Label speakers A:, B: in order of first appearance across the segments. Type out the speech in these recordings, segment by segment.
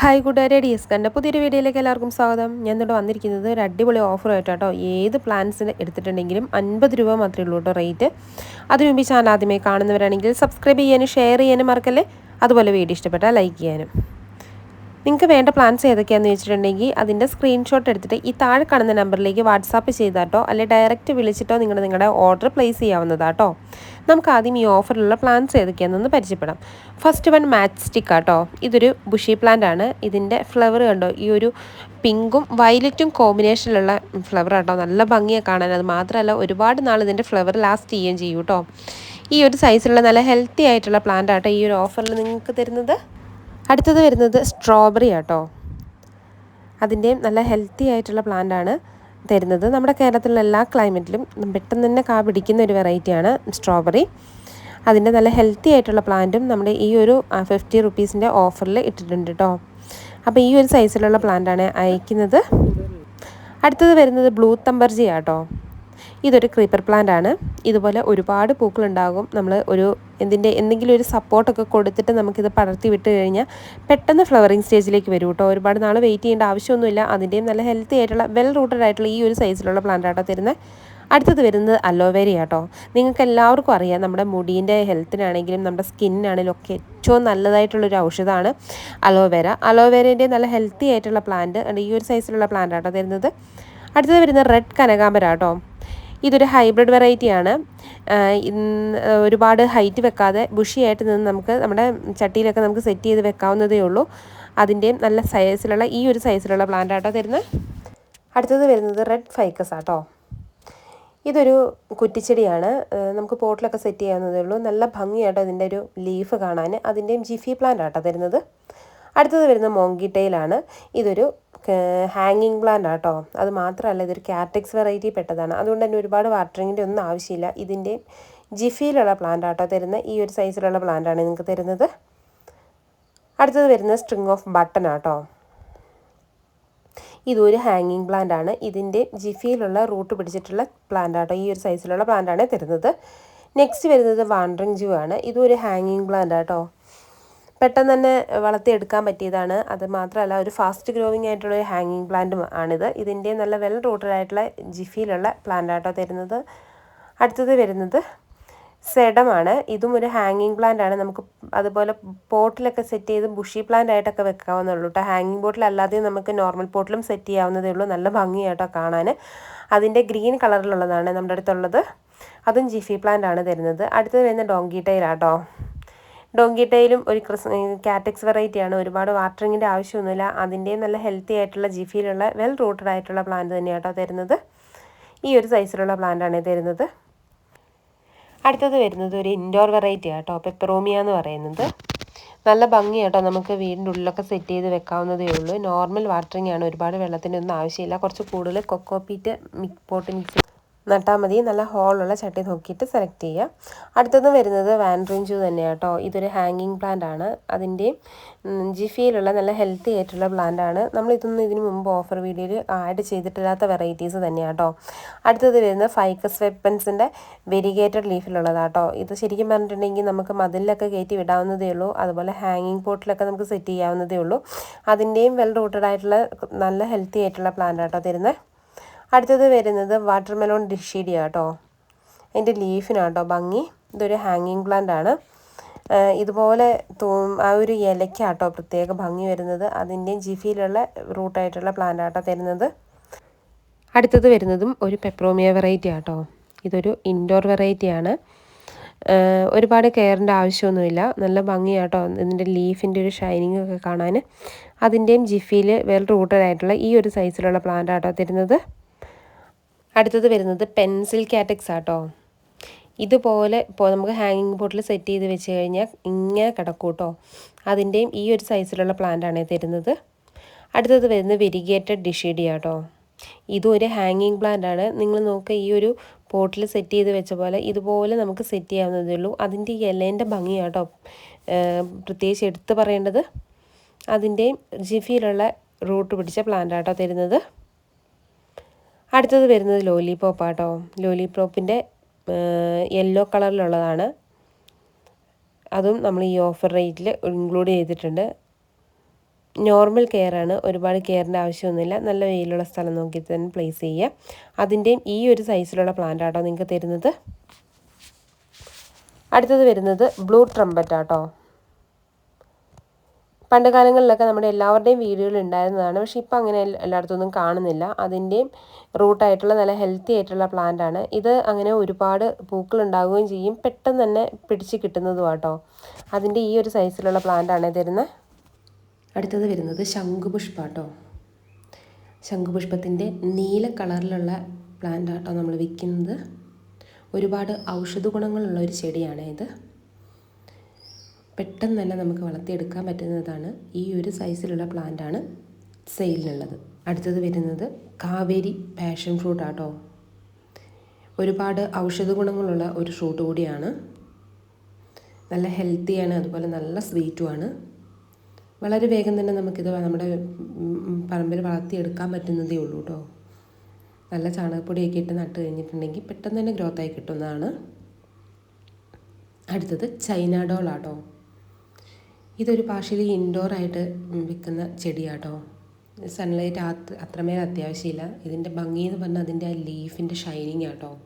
A: Hi കൂട്ടുകാരെ D S കണ്ട പുതിയൊരു വീഡിയോയിലേക്ക് എല്ലാവർക്കും സ്വാഗതം. ഞാൻ ഇന്നിവിടെ വന്നിരിക്കുന്നത് ഒരു അടിപൊളി ഓഫർ ആയിട്ടോ ഏത് പ്ലാൻസിന് എടുത്തിട്ടുണ്ടെങ്കിലും അൻപത് രൂപ മാത്രമേ ഉള്ളൂ കേട്ടോ റേറ്റ് അതിനു മുമ്പ് ചാനൽ ആദ്യമായി കാണുന്നവരാണെങ്കിൽ സബ്സ്ക്രൈബ് ചെയ്യാനും ഷെയർ ചെയ്യാനും മറക്കല്ലേ? അതുപോലെ വീഡിയോ ഇഷ്ടപ്പെട്ടാൽ ലൈക്ക് ചെയ്യാനും. നിങ്ങൾക്ക് വേണ്ട പ്ലാൻസ് ഏതൊക്കെയാണെന്ന് വെച്ചിട്ടുണ്ടെങ്കിൽ അതിന്റെ സ്ക്രീൻഷോട്ട് എടുത്തിട്ട് ഈ താഴെ കാണുന്ന നമ്പറിലേക്ക് വാട്സാപ്പ് ചെയ്താട്ടോ. അല്ലെങ്കിൽ ഡയറക്റ്റ് വിളിച്ചിട്ടോ നിങ്ങൾ നിങ്ങളുടെ ഓർഡർ പ്ലേസ് ചെയ്യാവുന്നതാട്ടോ. നമുക്ക് ആദ്യം ഈ ഓഫറിലുള്ള പ്ലാന്റ്സ് ഏതൊക്കെയാണെന്നൊന്ന് പരിചയപ്പെടാം. ഫസ്റ്റ് വൺ മാച്ച് സ്റ്റിക്ക് ആട്ടോ. ഇതൊരു ബുഷി പ്ലാന്റ് ആണ്. ഇതിന്റെ ഫ്ലവർ കണ്ടോ? ഈ ഒരു പിങ്കും വയലറ്റും കോമ്പിനേഷനിലുള്ള ഫ്ലവർ ആട്ടോ. നല്ല ഭംഗിയാണ് കാണാൻ. അത് മാത്രമല്ല ഒരുപാട് നാൾ ഇതിന്റെ ഫ്ലവർ ലാസ്റ്റ് ചെയ്യുകയും ചെയ്യും കേട്ടോ ഈ ഒരു സൈസിലുള്ള നല്ല ഹെൽത്തി ആയിട്ടുള്ള പ്ലാന്റ് ആട്ടോ ഈ ഒരു ഓഫറിൽ നിങ്ങൾക്ക് തരുന്നത്. അടുത്തത് വരുന്നത് സ്ട്രോബെറി ആട്ടോ. അതിന്റെയും നല്ല ഹെൽത്തി ആയിട്ടുള്ള പ്ലാന്റ് ആണ്. തരുന്നത്. നമ്മുടെ കേരളത്തിലുള്ള എല്ലാ ക്ലൈമറ്റിലും പെട്ടെന്ന് തന്നെ കാ പിടിക്കുന്ന ഒരു വെറൈറ്റിയാണ് സ്ട്രോബെറി അതിന്റെ നല്ല ഹെൽത്തി ആയിട്ടുള്ള പ്ലാന്റും നമ്മുടെ ഈ ഒരു ഫിഫ്റ്റി റുപ്പീസിന്റെ ഓഫറിൽ ഇട്ടിട്ടുണ്ട് കേട്ടോ അപ്പോൾ ഈ ഒരു സൈസിലുള്ള പ്ലാന്റാണ് അയക്കുന്നത്. അടുത്തത് വരുന്നത് ബ്ലൂ തമ്പർജി ആട്ടോ ഇതൊരു ക്രീപ്പർ പ്ലാന്റ് ആണ്. ഇതുപോലെ ഒരുപാട് പൂക്കളുണ്ടാകും. നമ്മൾ ഒരു എന്തിന്റെ എന്തെങ്കിലും ഒരു സപ്പോർട്ടൊക്കെ കൊടുത്തിട്ട് നമുക്കിത് പടർത്തി വിട്ട് കഴിഞ്ഞാൽ പെട്ടെന്ന് ഫ്ലവറിങ് സ്റ്റേജിലേക്ക് വരും കേട്ടോ. ഒരുപാട് നാൾ വെയിറ്റ് ചെയ്യേണ്ട ആവശ്യമൊന്നുമില്ല. അതിന്റെയും നല്ല ഹെൽത്തി ആയിട്ടുള്ള വെൽ റൂട്ടഡ് ആയിട്ടുള്ള ഈ ഒരു സൈസിലുള്ള പ്ലാന്റ് ആട്ടോ തരുന്നത് അടുത്തത് വരുന്നത് അലോവേര ആട്ടോ. നിങ്ങൾക്ക് എല്ലാവർക്കും അറിയാം നമ്മുടെ മുടീന്റെ ഹെൽത്തിനാണെങ്കിലും നമ്മുടെ സ്കിന്നിനാണെങ്കിലും ഒക്കെ ഏറ്റവും നല്ലതായിട്ടുള്ളൊരു ഔഷധമാണ് അലോവേര അലോവേരേന്റെ നല്ല ഹെൽത്തി ആയിട്ടുള്ള പ്ലാന്റ് ഈ ഒരു സൈസിലുള്ള പ്ലാന്റ് ആട്ടോ തരുന്നത്. അടുത്തത് വരുന്നത് റെഡ് കനകാമ്പര കേട്ടോ ഇതൊരു ഹൈബ്രിഡ് വെറൈറ്റിയാണ് ഒരുപാട് ഹൈറ്റ് വെക്കാതെ ബുഷിയായിട്ട് നിന്ന് നമുക്ക് നമ്മുടെ ചട്ടിയിലൊക്കെ നമുക്ക് സെറ്റ് ചെയ്ത് വെക്കാവുന്നതേ ഉള്ളൂ. അതിന്റെയും നല്ല സൈസിലുള്ള ഈ ഒരു സൈസിലുള്ള പ്ലാന്റ് ആട്ടോ തരുന്നത് അടുത്തത് വരുന്നത് റെഡ് ഫൈക്കസ് ആട്ടോ. ഇതൊരു കുറ്റിച്ചെടിയാണ്. നമുക്ക് പോട്ടിലൊക്കെ സെറ്റ് ചെയ്യാവുന്നതേ ഉള്ളൂ. നല്ല ഭംഗിയാട്ടോ ഇതിന്റെ ഒരു ലീഫ് കാണാൻ അതിന്റെയും ജിഫി പ്ലാന്റ് ആട്ടോ തരുന്നത്. അടുത്തത് വരുന്നത് മോങ്കിട്ടയിലാണ് ഇതൊരു ഹാങ്ങിങ് പ്ലാന്റ് ആട്ടോ. അത് മാത്രമല്ല ഇതൊരു കാറ്റക്സ് വെറൈറ്റി പെട്ടതാണ്. അതുകൊണ്ട് തന്നെ ഒരുപാട് വാട്ടറിങ്ങിന്റെ ഒന്നും ആവശ്യമില്ല. ഇതിന്റെ ജിഫിയിലുള്ള പ്ലാന്റ് ആട്ടോ തരുന്ന ഈ ഒരു സൈസിലുള്ള പ്ലാന്റാണ് നിങ്ങൾക്ക് തരുന്നത്. അടുത്തത് വരുന്ന സ്ട്രിങ് ഓഫ് ബട്ടൺ ആട്ടോ. ഇതൊരു ഹാങ്ങിങ് പ്ലാന്റ് ആണ്. ഇതിന്റെ ജിഫിയിലുള്ള റൂട്ട് പിടിച്ചിട്ടുള്ള പ്ലാന്റ് ആട്ടോ ഈ ഒരു സൈസിലുള്ള പ്ലാന്റ് ആണ് തരുന്നത്. നെക്സ്റ്റ് വരുന്നത് വാണ്ടറിങ് ജൂ ആണ്. ഇതൊരു ഹാങ്ങിങ് പ്ലാന്റ് ആട്ടോ. പെട്ടെന്ന് തന്നെ വളർത്തിയെടുക്കാൻ പറ്റിയതാണ്. അത് മാത്രമല്ല ഒരു ഫാസ്റ്റ് ഗ്രോവിങ് ആയിട്ടുള്ള ഒരു ഹാങ്ങിങ് പ്ലാന്റും ആണിത്. ഇതിന്റെ നല്ല വെൽ റൂട്ടഡ് ആയിട്ടുള്ള ജിഫിയിലുള്ള പ്ലാന്റ് ആട്ടോ തരുന്നത്. അടുത്തത് വരുന്നത് സെഡമാണ് ഇതും ഒരു ഹാങ്ങിങ് പ്ലാന്റ് ആണ്. നമുക്ക് അതുപോലെ പോട്ടിലൊക്കെ സെറ്റ് ചെയ്ത് ബുഷി പ്ലാന്റ് ആയിട്ടൊക്കെ വെക്കാവുന്നുള്ളൂ കേട്ടോ ഹാങ്ങിങ് പോട്ടിൽ അല്ലാതെ നമുക്ക് നോർമൽ പോട്ടിലും സെറ്റ് ചെയ്യാവുന്നതേ ഉള്ളൂ. നല്ല ഭംഗിയായിട്ടോ കാണാൻ അതിന്റെ ഗ്രീൻ കളറിലുള്ളതാണ് നമ്മുടെ അടുത്തുള്ളത്. അതും ജിഫി പ്ലാന്റ് ആണ് തരുന്നത്. അടുത്തത് വരുന്ന ഡോങ്കി ടൈലാട്ടോ ഡോങ്കി ഒരു ക്രിസ് കാറ്റക്സ് വെറൈറ്റിയാണ്. ഒരുപാട് വാട്ടറിങ്ങിന്റെ ആവശ്യമൊന്നുമില്ല. അതിന്റെയും നല്ല ഹെൽത്തി ആയിട്ടുള്ള ജിഫിയിലുള്ള വെൽ റൂട്ടഡ് ആയിട്ടുള്ള പ്ലാന്റ് തന്നെയാട്ടോ തരുന്നത്. ഈ ഒരു സൈസിലുള്ള പ്ലാന്റാണ് തരുന്നത്. അടുത്തത് വരുന്നത് ഒരു ഇൻഡോർ വെറൈറ്റി ആട്ടോ പെപ്പറോമിയ എന്ന് പറയുന്നത്. നല്ല ഭംഗിയാട്ടോ നമുക്ക് വീടിന്റെ ഉള്ളിലൊക്കെ സെറ്റ് ചെയ്ത് വെക്കാവുന്നതേ ഉള്ളൂ. നോർമൽ വാട്ടറിങ് ആണ്. ഒരുപാട് വെള്ളത്തിന്റെ ഒന്നും ആവശ്യമില്ല. കുറച്ച് കൂടുതൽ കൊക്കോപ്പീറ്റ് മിക് പോട്ട് മിക്സ് നട്ടാൽ മതി. നല്ല ഹോളുള്ള ചട്ടി നോക്കിയിട്ട് സെലക്ട് ചെയ്യുക അടുത്തത് വരുന്നത് വാൻഡ്രിഞ്ചു തന്നെയാണ് കേട്ടോ ഇതൊരു ഹാങ്ങിങ് പ്ലാന്റ് ആണ്. അതിന്റെ ജിഫിയിലുള്ള നല്ല ഹെൽത്തി ആയിട്ടുള്ള പ്ലാന്റ് ആണ്. നമ്മൾ ഇതൊന്നും ഇതിന് മുമ്പ് ഓഫർ വീഡിയോയിൽ ആഡ് ചെയ്തിട്ടില്ലാത്ത വെറൈറ്റീസ് തന്നെയാണ് കേട്ടോ അടുത്തത് വരുന്നത് ഫൈക്കസ് വെപ്പൻസിന്റെ വെരിഗേറ്റഡ് ലീഫിലുള്ളതാട്ടോ ഇത് ശരിക്കും പറഞ്ഞിട്ടുണ്ടെങ്കിൽ നമുക്ക് മതിലൊക്കെ കയറ്റി വിടാവുന്നതേ ഉള്ളൂ. അതുപോലെ ഹാങ്ങിങ് പോട്ടിലൊക്കെ നമുക്ക് സെറ്റ് ചെയ്യാവുന്നതേ ഉള്ളൂ. അതിന്റെയും വെൽ റൂട്ടഡ് ആയിട്ടുള്ള നല്ല ഹെൽത്തി ആയിട്ടുള്ള പ്ലാന്റ് ആട്ടോ തരുന്നത് അടുത്തത് വരുന്നത് വാട്ടർ മെലോൺ ഡിഷീഡിയ കേട്ടോ. അതിന്റെ ലീഫിനാട്ടോ ഭംഗി. ഇതൊരു ഹാങ്ങിങ് പ്ലാന്റ് ആണ്. ഇതുപോലെ തൂ ആ ഒരു ഇലയ്ക്കാട്ടോ പ്രത്യേക ഭംഗി വരുന്നത്. അതിന്റെയും ജിഫിയിലുള്ള റൂട്ടായിട്ടുള്ള പ്ലാന്റ് ആട്ടോ തരുന്നത്. അടുത്തത് വരുന്നതും ഒരു പെപ്രോമിയ വെറൈറ്റി ആട്ടോ. ഇതൊരു ഇൻഡോർ വെറൈറ്റിയാണ് ഒരുപാട് കെയറിന്റെ ആവശ്യമൊന്നുമില്ല. നല്ല ഭംഗിയാട്ടോ ഇതിന്റെ ലീഫിന്റെ ഒരു ഷൈനിങ് ഒക്കെ കാണാൻ. അതിന്റെയും ജിഫിയിൽ വെൽ റൂട്ടഡ് ആയിട്ടുള്ള ഈ ഒരു സൈസിലുള്ള പ്ലാന്റ് ആട്ടോ തരുന്നത്. അടുത്തത് വരുന്നത് പെൻസിൽ കാറ്റക്സ് ആട്ടോ. ഇതുപോലെ ഇപ്പോൾ നമുക്ക് ഹാങ്ങിങ് ബോട്ടിൽ സെറ്റ് ചെയ്ത് വെച്ച് കഴിഞ്ഞാൽ ഇങ്ങനെ കിടക്കും കേട്ടോ അതിന്റെയും ഈ ഒരു സൈസിലുള്ള പ്ലാന്റാണ് തരുന്നത് അടുത്തത് വരുന്നത് വെരിഗേറ്റഡ് ഡിഷീഡി ആട്ടോ ഇതും ഒരു ഹാങ്ങിങ് പ്ലാന്റ് ആണ്. നിങ്ങൾ നോക്കുക ഈ ഒരു പോട്ടിൽ സെറ്റ് ചെയ്ത് വെച്ച പോലെ ഇതുപോലെ നമുക്ക് സെറ്റ് ചെയ്യാവുന്നതേ ഉള്ളൂ. അതിന്റെ ഇലേന്റെ ഭംഗിയാട്ടോ. പ്രത്യേകിച്ച് എടുത്ത് പറയേണ്ടത് അതിന്റെയും ജിഫിയിലുള്ള റൂട്ട് പിടിച്ച പ്ലാന്റ് ആട്ടോ തരുന്നത്. അടുത്തത് വരുന്നത് ലോലിപോപ്പ് ആട്ടോ ലോലിപോപ്പിന്റെ യെല്ലോ കളറിലുള്ളതാണ്. അതും നമ്മൾ ഈ ഓഫർ റേറ്റിൽ ഇൻക്ലൂഡ് ചെയ്തിട്ടുണ്ട്. നോർമൽ കെയർ ആണ്. ഒരുപാട് കെയറിന്റെ ആവശ്യമൊന്നുമില്ല. നല്ല വെയിലുള്ള സ്ഥലം നോക്കി തന്നെ പ്ലേസ് ചെയ്യുക അതിന്റെയും ഈ ഒരു സൈസിലുള്ള പ്ലാന്റ് ആട്ടോ നിങ്ങൾക്ക് തരുന്നത്. അടുത്തത് വരുന്നത് ബ്ലൂ ട്രംപറ്റ് ആട്ടോ. പണ്ട് കാലങ്ങളിലൊക്കെ നമ്മുടെ എല്ലാവരുടെയും വീടുകളിൽ ഉണ്ടായിരുന്നതാണ്. പക്ഷേ ഇപ്പം അങ്ങനെ എല്ലായിടത്തൊന്നും കാണുന്നില്ല. അതിന്റെയും റൂട്ടായിട്ടുള്ള നല്ല ഹെൽത്തി ആയിട്ടുള്ള പ്ലാന്റ് ആണ്. ഇത് അങ്ങനെ ഒരുപാട് പൂക്കൾ ഉണ്ടാവുകയും ചെയ്യും. പെട്ടെന്ന് തന്നെ പിടിച്ച് കിട്ടുന്നതും ആട്ടോ. അതിന്റെ ഈ ഒരു സൈസിലുള്ള പ്ലാന്റ് ആണ് തരുന്നത് അടുത്തത് വരുന്നത് ശംഖുപുഷ്പ കേട്ടോ ശംഖുപുഷ്പത്തിന്റെ നീല കളറിലുള്ള പ്ലാന്റ് ആട്ടോ നമ്മൾ വിൽക്കുന്നത് ഒരുപാട് ഔഷധ ഗുണങ്ങളുള്ള ഒരു ചെടിയാണ് ഇത്. പെട്ടെന്ന് തന്നെ നമുക്ക് വളർത്തിയെടുക്കാൻ പറ്റുന്നതാണ് ഈ ഒരു സൈസിലുള്ള പ്ലാന്റാണ് സെയിലിനുള്ളത് അടുത്തത് വരുന്നത് കാവേരി പാഷൻ ഫ്രൂട്ട് ആട്ടോ. ഒരുപാട് ഔഷധ ഗുണങ്ങളുള്ള ഒരു ഫ്രൂട്ട് കൂടിയാണ്. നല്ല ഹെൽത്തിയാണ് അതുപോലെ നല്ല സ്വീറ്റുമാണ് വളരെ വേഗം തന്നെ നമുക്കിത് നമ്മുടെ പറമ്പിൽ വളർത്തിയെടുക്കാൻ പറ്റുന്നതേ ഉള്ളൂ കേട്ടോ നല്ല ചാണകപ്പൊടിയൊക്കെ ഇട്ട് നട്ട് കഴിഞ്ഞിട്ടുണ്ടെങ്കിൽ പെട്ടെന്ന് തന്നെ ഗ്രോത്തായി കിട്ടുന്നതാണ്. അടുത്തത് ചൈന ഇതൊരു പാർഷ്യലി ഇൻഡോർ ആയിട്ട് വിൽക്കുന്ന ചെടിയാട്ടോ. സൺലൈറ്റ് അത്ര അത്രമേൽ അത്യാവശ്യമില്ല. ഇതിന്റെ ഭംഗി എന്ന് പറഞ്ഞാൽ അതിന്റെ ആ ലീഫിന്റെ ഷൈനിങ് ആട്ടോ.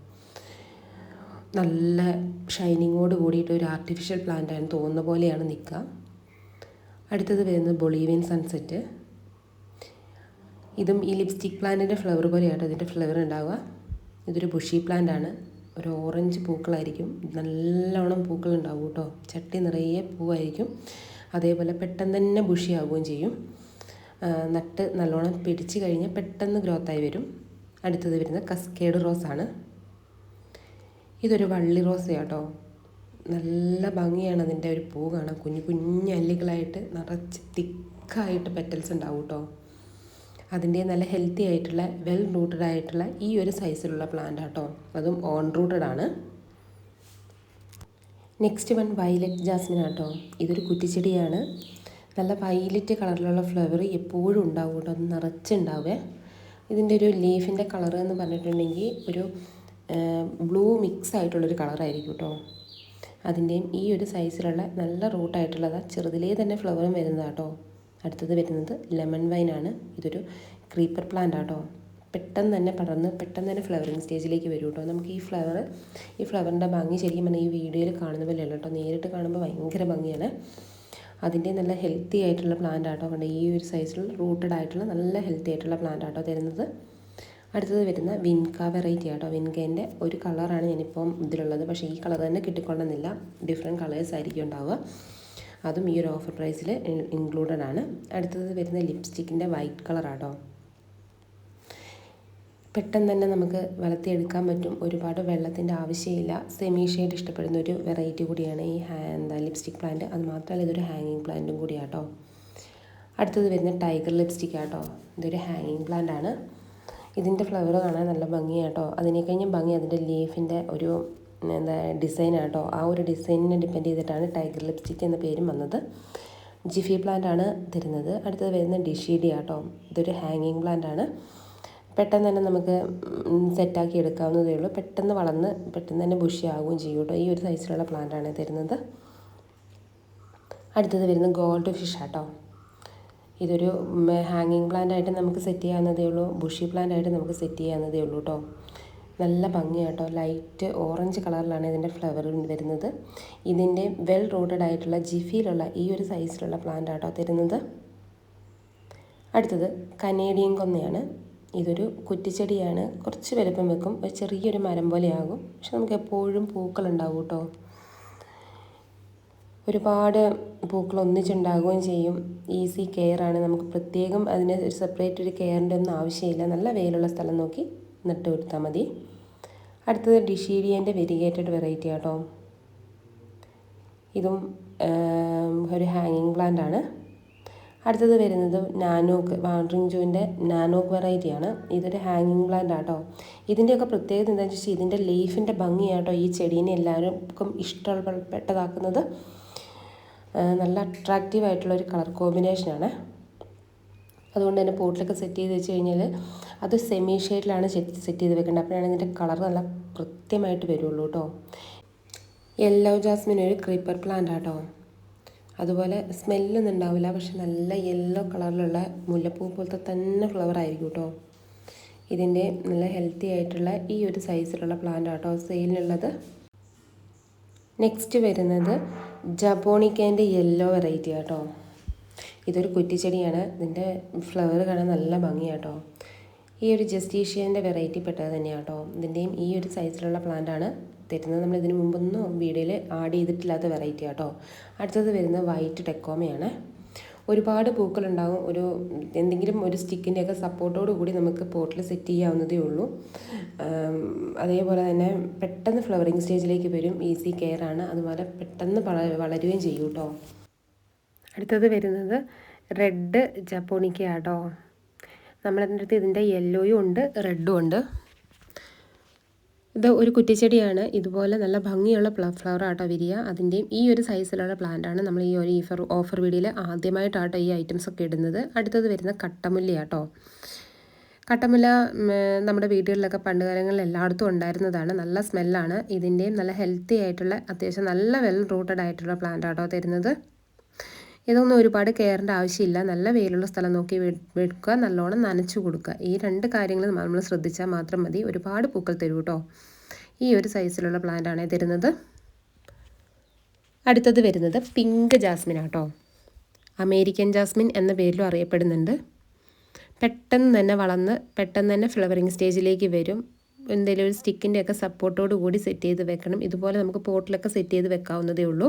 A: നല്ല ഷൈനിങ്ങോട് കൂടിയിട്ട് ഒരു ആർട്ടിഫിഷ്യൽ പ്ലാന്റ് ആണ് തോന്നുന്ന പോലെയാണ് നിൽക്കുക. അടുത്തത് വരുന്നത് ബൊളീവിയൻ സൺസെറ്റ് ഇതും ഈ ലിപ്സ്റ്റിക് പ്ലാന്റിന്റെ ഫ്ലവർ പോലെയാട്ടോ ഇതിന്റെ ഫ്ലവർ ഉണ്ടാവുക. ഇതൊരു ബുഷി പ്ലാന്റ് ആണ്. ഒരു ഓറഞ്ച് പൂക്കളായിരിക്കും. നല്ലോണം പൂക്കളുണ്ടാവും കേട്ടോ. ചട്ടി നിറയെ പൂവായിരിക്കും. അതേപോലെ പെട്ടെന്ന് തന്നെ ബുഷിയാവുകയും ചെയ്യും. നട്ട് നല്ലോണം പിടിച്ച് കഴിഞ്ഞാൽ പെട്ടെന്ന് ഗ്രോത്തായി വരും. അടുത്തത് വരുന്നത് കസ്കേഡ് റോസാണ്. ഇതൊരു വള്ളി റോസയാട്ടോ. കേട്ടോ നല്ല ഭംഗിയാണ് അതിന്റെ ഒരു പൂ കാണാൻ. കുഞ്ഞു കുഞ്ഞു അല്ലികളായിട്ട് നിറച്ച് തിക്കായിട്ട് പെറ്റൽസ് ഉണ്ടാവും കേട്ടോ അതിന്റെ നല്ല ഹെൽത്തി ആയിട്ടുള്ള വെൽ റൂട്ടഡ് ആയിട്ടുള്ള ഈ ഒരു സൈസിലുള്ള പ്ലാന്റ് ആട്ടോ. അതും ഓൺ റൂട്ടഡ് ആണ്. നെക്സ്റ്റ് വൺ വയലറ്റ് ജാസ്മിൻ ആട്ടോ. ഇതൊരു കുറ്റിച്ചെടിയാണ്. നല്ല വയലറ്റ് കളറിലുള്ള ഫ്ലവർ എപ്പോഴും ഉണ്ടാവും കേട്ടോ. അത് നിറച്ചുണ്ടാവേ. ഇതിന്റെ ഒരു ലീഫിന്റെ കളർ എന്ന് പറഞ്ഞിട്ടുണ്ടെങ്കിൽ ഒരു ബ്ലൂ മിക്സ് ആയിട്ടുള്ളൊരു കളറായിരിക്കും കേട്ടോ. അതിന്റെയും ഈ ഒരു സൈസിലുള്ള നല്ല റൂട്ടായിട്ടുള്ളത് ചെറുതിലേ തന്നെ ഫ്ലവറും വരുന്നതാട്ടോ അടുത്തത് വരുന്നത് ലെമൺ വൈനാണ് ഇതൊരു ക്രീപ്പർ പ്ലാന്റ് ആട്ടോ. പെട്ടെന്ന് തന്നെ പടർന്ന് പെട്ടെന്ന് തന്നെ ഫ്ലവറിങ് സ്റ്റേജിലേക്ക് വരും കേട്ടോ. നമുക്ക് ഈ ഫ്ലവർ ഈ ഫ്ലവറിന്റെ ഭംഗി ശരിക്കും പറഞ്ഞാൽ ഈ വീഡിയോയിൽ കാണുന്ന പോലെ അല്ല കേട്ടോ. നേരിട്ട് കാണുമ്പോൾ ഭയങ്കര ഭംഗിയാണ്. അതിന്റെ നല്ല ഹെൽത്തി ആയിട്ടുള്ള പ്ലാന്റ് ആട്ടോ. കണ്ട ഈ ഒരു സൈസിൽ റൂട്ടഡ് ആയിട്ടുള്ള നല്ല ഹെൽത്തി ആയിട്ടുള്ള പ്ലാന്റ് ആട്ടോ തരുന്നത്. അടുത്തത് വരുന്ന വിൻക വെറൈറ്റി ആട്ടോ. വിൻകേന്റെ ഒരു കളറാണ് ഞാനിപ്പം ഇതിലുള്ളത്. പക്ഷേ ഈ കളർ തന്നെ കിട്ടിക്കൊള്ളുന്നില്ല. ഡിഫറെന്റ് കളേഴ്സ് ആയിരിക്കും ഉണ്ടാവുക. അതും ഈ ഒരു ഓഫർ പ്രൈസിൽ ഇൻക്ലൂഡഡ് ആണ്. അടുത്തത് വരുന്ന ലിപ്സ്റ്റിക്കിന്റെ വൈറ്റ് കളറാട്ടോ പെട്ടെന്ന് തന്നെ നമുക്ക് വളർത്തിയെടുക്കാൻ പറ്റും. ഒരുപാട് വെള്ളത്തിന്റെ ആവശ്യമില്ല. സെമി ഷെയ്ഡ് ഇഷ്ടപ്പെടുന്ന ഒരു വെറൈറ്റി കൂടിയാണ് ഈ എന്താ ലിപ്സ്റ്റിക് പ്ലാന്റ് അത് മാത്രമല്ല ഇതൊരു ഹാങ്ങിങ് പ്ലാന്റും കൂടിയാട്ടോ. അടുത്തത് വരുന്ന ടൈഗർ ലിപ്സ്റ്റിക് ആട്ടോ. ഇതൊരു ഹാങ്ങിങ് പ്ലാന്റ് ആണ്. ഇതിന്റെ ഫ്ലവർ കാണാൻ നല്ല ഭംഗിയാട്ടോ. അതിനേക്കഴിഞ്ഞും ഭംഗി അതിന്റെ ലീഫിന്റെ ഒരു എന്താ ഡിസൈനാട്ടോ ആ ഒരു ഡിസൈനിനെ ഡിപ്പെൻഡ് ചെയ്തിട്ടാണ് ടൈഗർ ലിപ്സ്റ്റിക് എന്ന പേരും വന്നത്. ജിഫി പ്ലാന്റ് ആണ് തരുന്നത്. അടുത്തത് വരുന്ന ഡിഷീഡി ആട്ടോ. ഇതൊരു ഹാങ്ങിങ് പ്ലാന്റ് ആണ്. പെട്ടെന്ന് തന്നെ നമുക്ക് സെറ്റാക്കി എടുക്കാവുന്നതേ ഉള്ളൂ. പെട്ടെന്ന് വളർന്ന് പെട്ടെന്ന് തന്നെ ബുഷിയാവുകയും ചെയ്യും കേട്ടോ. ഈ ഒരു സൈസിലുള്ള പ്ലാന്റ് ആണ് തരുന്നത്. അടുത്തത് വരുന്ന ഗോൾഡ് ഫിഷ് ആട്ടോ. ഇതൊരു ഹാങ്ങിങ് പ്ലാന്റ് ആയിട്ട് നമുക്ക് സെറ്റ് ചെയ്യാവുന്നതേ ഉള്ളൂ. ബുഷി പ്ലാന്റ് ആയിട്ട് നമുക്ക് സെറ്റ് ചെയ്യാവുന്നതേ ഉള്ളൂ കേട്ടോ. നല്ല ഭംഗിയാട്ടോ ലൈറ്റ് ഓറഞ്ച് കളറിലാണ് ഇതിന്റെ ഫ്ലവർ വരുന്നത്. ഇതിന്റെ വെൽ റൂട്ടഡ് ആയിട്ടുള്ള ജിഫിയിലുള്ള ഈ ഒരു സൈസിലുള്ള പ്ലാന്റ് ആട്ടോ തരുന്നത്. അടുത്തത് കനേഡിയൻ കൊന്നയാണ്. ഇതൊരു കുറ്റിച്ചെടിയാണ്. കുറച്ച് വലുപ്പം വെക്കും. ഒരു ചെറിയൊരു മരം പോലെയാകും. പക്ഷെ നമുക്ക് എപ്പോഴും പൂക്കളുണ്ടാവും കേട്ടോ ഒരുപാട് പൂക്കൾ ഒന്നിച്ചുണ്ടാകുകയും ചെയ്യും. ഈസി കെയർ ആണ്. നമുക്ക് പ്രത്യേകം അതിന് ഒരു സെപ്പറേറ്റ് ഒരു കെയറിന്റെ ഒന്നും ആവശ്യമില്ല. നല്ല വെയിലുള്ള സ്ഥലം നോക്കി നട്ട് കൊടുത്താൽ മതി. അടുത്തത് ഡിഷീഡിയന്റെ വെരിഗേറ്റഡ് വെറൈറ്റി ആട്ടോ ഇതും ഒരു ഹാങ്ങിങ് പ്ലാന്റ് ആണ്. അടുത്തത് വരുന്നത് നാനോക്ക് വാണ്ടറിങ് ജോയിന്റെ നാനോക്ക് വെറൈറ്റിയാണ്. ഇതൊരു ഹാങ്ങിങ് പ്ലാന്റ് ആട്ടോ. ഇതിന്റെയൊക്കെ പ്രത്യേകത എന്താണെന്ന് വെച്ചാൽ ഇതിന്റെ ലീഫിന്റെ ഭംഗിയാട്ടോ ഈ ചെടീനെ എല്ലാവർക്കും ഇഷ്ടപ്പെട്ടതാക്കുന്നത്. നല്ല അട്രാക്റ്റീവ് ആയിട്ടുള്ള ഒരു കളർ കോമ്പിനേഷനാണ് അതുകൊണ്ട് തന്നെ പോട്ടിലൊക്കെ സെറ്റ് ചെയ്ത് വെച്ച് കഴിഞ്ഞാൽ അത് സെമി ഷെയ്ഡിലാണ് സെറ്റ് ചെയ്ത് വെക്കേണ്ടത് അപ്പോഴാണ് ഇതിന്റെ കളർ നല്ല കൃത്യമായിട്ട് വരുള്ളൂ കേട്ടോ. യെല്ലോ ജാസ്മിൻ ഒരു ക്രീപ്പർ പ്ലാന്റ് ആട്ടോ. അതുപോലെ സ്മെല്ലൊന്നും ഉണ്ടാവില്ല പക്ഷെ നല്ല യെല്ലോ കളറിലുള്ള മുല്ലപ്പൂ പോലത്തെ തന്നെ ഫ്ലവർ ആയിരിക്കും കേട്ടോ ഇതിന്റെ നല്ല ഹെൽത്തി ആയിട്ടുള്ള ഈ ഒരു സൈസിലുള്ള പ്ലാന്റ് ആട്ടോ സെയിലിനുള്ളത് നെക്സ്റ്റ് വരുന്നത് ജബോണിക്കേന്റെ യെല്ലോ വെറൈറ്റി ആട്ടോ ഇതൊരു കുറ്റിച്ചെടിയാണ് ഇതിന്റെ ഫ്ലവർ കാണാൻ നല്ല ഭംഗിയാട്ടോ ഈ ഒരു ജസ്റ്റീഷ്യന്റെ വെറൈറ്റി പെട്ടത് തന്നെയാട്ടോ ഇതിന്റെയും ഈ ഒരു സൈസിലുള്ള പ്ലാന്റ് ആണ്. തരുന്നത് നമ്മൾ ഇതിനു മുമ്പൊന്നും വീഡിയോയിൽ ആഡ് ചെയ്തിട്ടില്ലാത്ത വെറൈറ്റി ആട്ടോ. അടുത്തത് വരുന്നത് വൈറ്റ് ടെക്കോമയാണ് ഒരുപാട് പൂക്കളുണ്ടാകും ഒരു എന്തെങ്കിലും ഒരു സ്റ്റിക്കിന്റെയൊക്കെ സപ്പോർട്ടോട് കൂടി നമുക്ക് പോട്ടിൽ സെറ്റ് ചെയ്യാവുന്നതേ ഉള്ളൂ. അതേപോലെ തന്നെ പെട്ടെന്ന് ഫ്ലവറിങ് സ്റ്റേജിലേക്ക് വരും. ഈസി കെയർ ആണ്. അതുപോലെ പെട്ടെന്ന് വളരുകയും ചെയ്യും കേട്ടോ അടുത്തത് വരുന്നത് റെഡ് ജപ്പോണിക്ക ആട്ടോ. നമ്മളതിന്റെ അടുത്ത് ഇതിന്റെ യെല്ലോയും ഉണ്ട് റെഡും ഉണ്ട്. ഇത് ഒരു കുറ്റിച്ചെടിയാണ്. ഇതുപോലെ നല്ല ഭംഗിയുള്ള ഫ്ലവർ ആട്ടോ വിരിയ. അതിന്റെയും ഈ ഒരു സൈസിലുള്ള പ്ലാന്റാണ് നമ്മൾ ഈ ഒരു ഈഫർ ഓഫർ വീഡിയോയിൽ ആദ്യമായിട്ടാട്ടോ ഈ ഐറ്റംസ് ഒക്കെ ഇടുന്നത്. അടുത്തത് വരുന്ന കട്ടമുല്ല ആട്ടോ കട്ടമുല്ല നമ്മുടെ വീടുകളിലൊക്കെ പണ്ട് കാലങ്ങളിൽ എല്ലായിടത്തും ഉണ്ടായിരുന്നതാണ്. നല്ല സ്മെല്ലാണ് ഇതിന്റെയും നല്ല ഹെൽത്തി ആയിട്ടുള്ള അത്യാവശ്യം നല്ല വെൽ റൂട്ടഡ് ആയിട്ടുള്ള പ്ലാന്റ് ആട്ടോ തരുന്നത്. ഇതൊന്നും ഒരുപാട് കെയറിന്റെ ആവശ്യമില്ല. നല്ല വെയിലുള്ള സ്ഥലം നോക്കി വെക്കുക നല്ലോണം നനച്ചു കൊടുക്കുക. ഈ രണ്ട് കാര്യങ്ങൾ നമ്മൾ ശ്രദ്ധിച്ചാൽ മാത്രം മതി. ഒരുപാട് പൂക്കൾ തരും കേട്ടോ ഈ ഒരു സൈസിലുള്ള പ്ലാന്റാണ് തരുന്നത്. അടുത്തത് വരുന്നത് പിങ്ക് ജാസ്മിൻ ആട്ടോ അമേരിക്കൻ ജാസ്മിൻ എന്ന പേരിലും അറിയപ്പെടുന്നുണ്ട്. പെട്ടെന്ന് തന്നെ വളർന്ന് പെട്ടെന്ന് തന്നെ ഫ്ലവറിങ് സ്റ്റേജിലേക്ക് വരും. എന്തെങ്കിലും ഒരു സ്റ്റിക്കിന്റെയൊക്കെ സപ്പോർട്ടോട് കൂടി സെറ്റ് ചെയ്ത് വെക്കണം. ഇതുപോലെ നമുക്ക് പോട്ടിലൊക്കെ സെറ്റ് ചെയ്ത് വെക്കാവുന്നതേ ഉള്ളൂ.